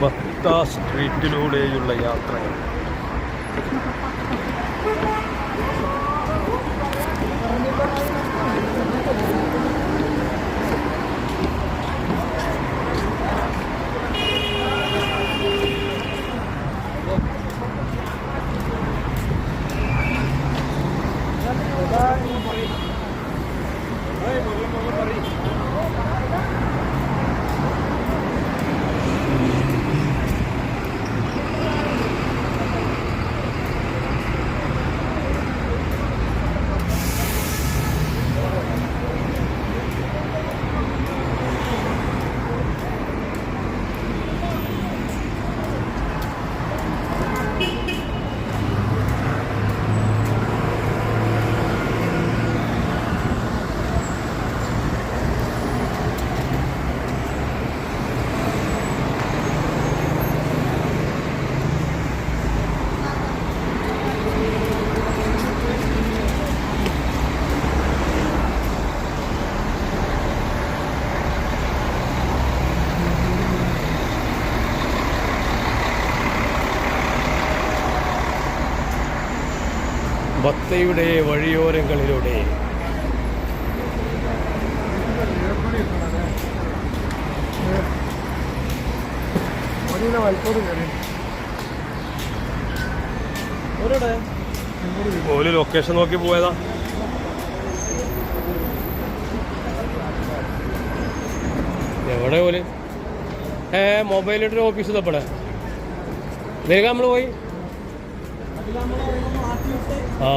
ഭക്ത സ്ട്രീറ്റിലൂടെയുള്ള യാത്രകൾ. Ay, movió, movió para arriba. ഭക്തയുടെ വഴിയോരങ്ങളിലൂടെ. ഒരു ലൊക്കേഷൻ നോക്കി പോയതാ. എവിടെ പോലെ? ഏ മൊബൈലിട്ടൊരു ഓഫീസ് തപ്പടെ വേഗം നമ്മൾ പോയി. ആ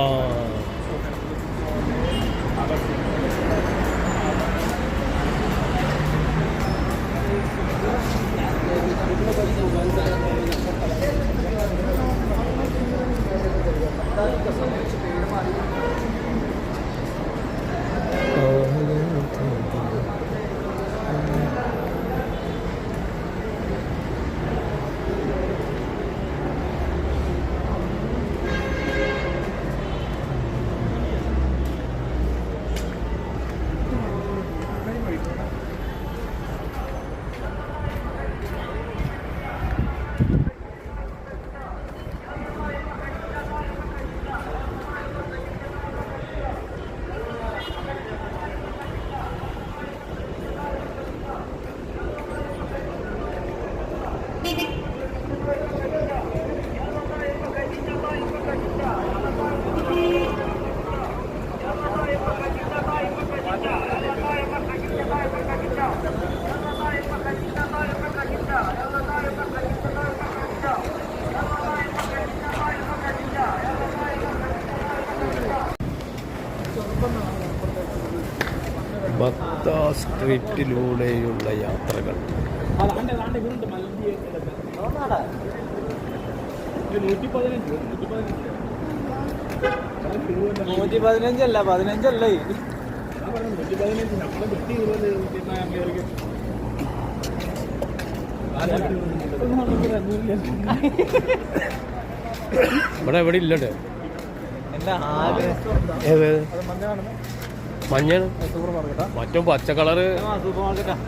ഭക്ത സ്ട്രീറ്റിലൂടെയുള്ള യാത്രകൾ. നൂറ്റി പതിനഞ്ചല്ല പതിനഞ്ചല്ലേ ഇവിടെ എവിടെ ഇല്ലട്ടെ എന്താ മഞ്ഞാണ് മറ്റും പച്ച കളറ്.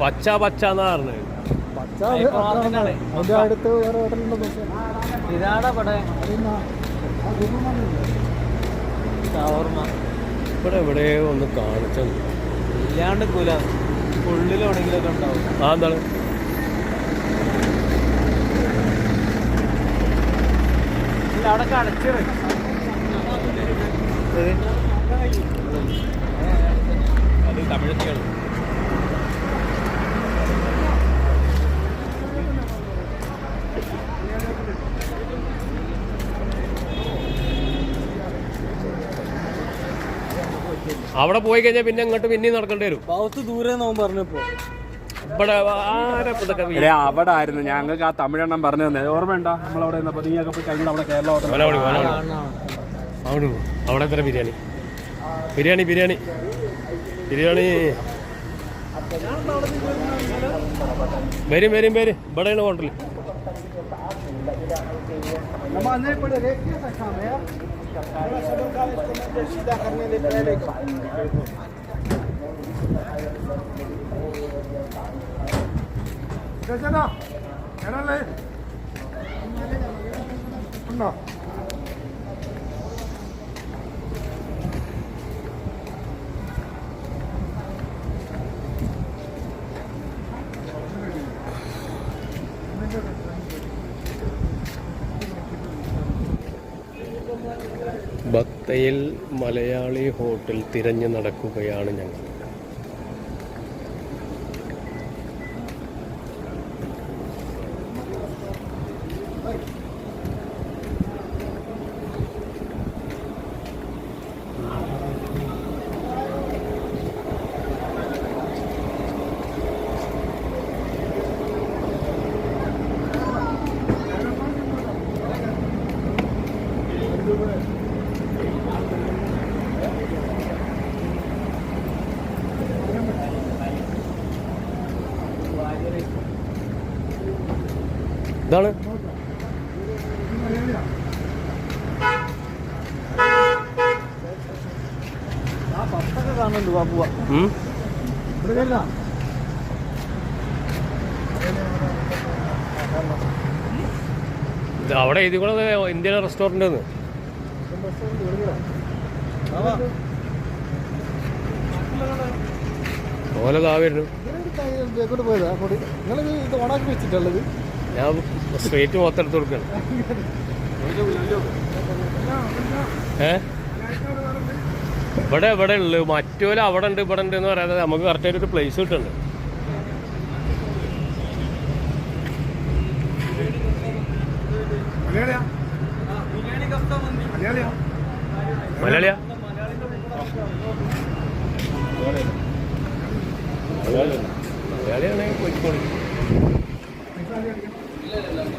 പച്ച പച്ച എന്നാ പറഞ്ഞത് ഇവിടെ. എവിടെ ഒന്ന് കാണിച്ചത്. ഇല്ലാണ്ട് കൂല ഉള്ളിലാണെങ്കിലൊക്കെ ഉണ്ടാവും. ആ എന്താണ്? ഇല്ല അവിടെ കടച്ചിറ് അവിടെ പോയി കഴിഞ്ഞാൽ പിന്നെ അങ്ങോട്ട് പിന്നെയും നടക്കേണ്ടി വരും ഭാഗത്ത് ദൂരെ നോവും പറഞ്ഞപ്പോ ഇവിടെ അവിടെ ആയിരുന്നു ഞങ്ങൾക്ക് ആ തമിഴെണ്ണം പറഞ്ഞു തന്നെ ഓർമ്മയുണ്ടോ നമ്മളവിടെ നിന്നപ്പോ നീയൊക്കെ പോയി കഴിഞ്ഞാൽ അവിടെ കേരള. അവിടെ അവിടെ എത്ര ബിരിയാണി ബിരിയാണി ബിരിയാണി ബിരിയാണി. വരും വരും വരും. ഇവിടെയാണ് ഹോട്ടൽ ചേച്ചാ ചേട്ടാ ഉണ്ടോ? ബത്തയിൽ മലയാളി ഹോട്ടൽ തിരഞ്ഞു നടക്കുകയാണ് ഞങ്ങൾ. ഇത് അവിടെ എഴുതി കൂടെ ഇന്ത്യൻ റെസ്റ്റോറന്റ് എന്ന് ഓലെ താ വരുന്നു. പോയതാ ഇത് ഓണാക്കി വെച്ചിട്ടുള്ളത്? ഞാൻ സ്ട്രേറ്റ് മൊത്തം എടുത്ത് കൊടുക്കണം. ഏ? ഇവിടെ ഇവിടെ ഉള്ളു മറ്റോല അവിടെ ഉണ്ട് ഇവിടെ ഉണ്ട് എന്ന് പറയാതെ നമുക്ക് കറക്റ്റായിട്ട് ഒരു പ്ലേസ് കിട്ടുന്നുണ്ട്. മലയാളിയാ? മലയാളിയാണെങ്കിൽ കോഴിക്കോട്. Gracias.